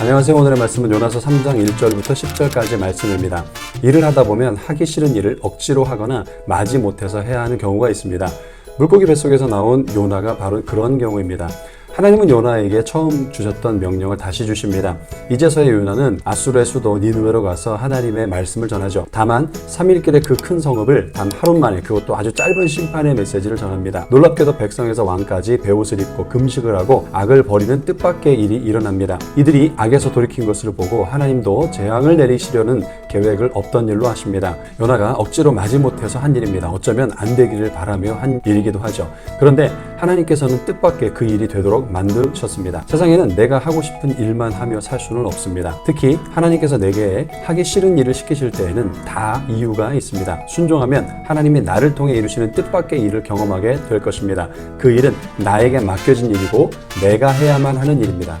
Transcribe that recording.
안녕하세요. 오늘의 말씀은 요나서 3장 1절부터 10절까지 말씀입니다. 일을 하다 보면 하기 싫은 일을 억지로 하거나 마지 못해서 해야 하는 경우가 있습니다. 물고기 뱃속에서 나온 요나가 바로 그런 경우입니다. 하나님은 요나에게 처음 주셨던 명령을 다시 주십니다. 이제서야 요나는 아수르의 수도 니누웨로 가서 하나님의 말씀을 전하죠. 다만 3일길의 그 큰 성읍을 단 하루 만에 그것도 아주 짧은 심판의 메시지를 전합니다. 놀랍게도 백성에서 왕까지 베옷을 입고 금식을 하고 악을 버리는 뜻밖의 일이 일어납니다. 이들이 악에서 돌이킨 것을 보고 하나님도 재앙을 내리시려는 계획을 없던 일로 하십니다. 요나가 억지로 마지못해서 한 일입니다. 어쩌면 안 되기를 바라며 한 일이기도 하죠. 그런데 하나님께서는 뜻밖의 그 일이 되도록 만드셨습니다. 세상에는 내가 하고 싶은 일만 하며 살 수는 없습니다. 특히 하나님께서 내게 하기 싫은 일을 시키실 때에는 다 이유가 있습니다. 순종하면 하나님이 나를 통해 이루시는 뜻밖의 일을 경험하게 될 것입니다. 그 일은 나에게 맡겨진 일이고 내가 해야만 하는 일입니다.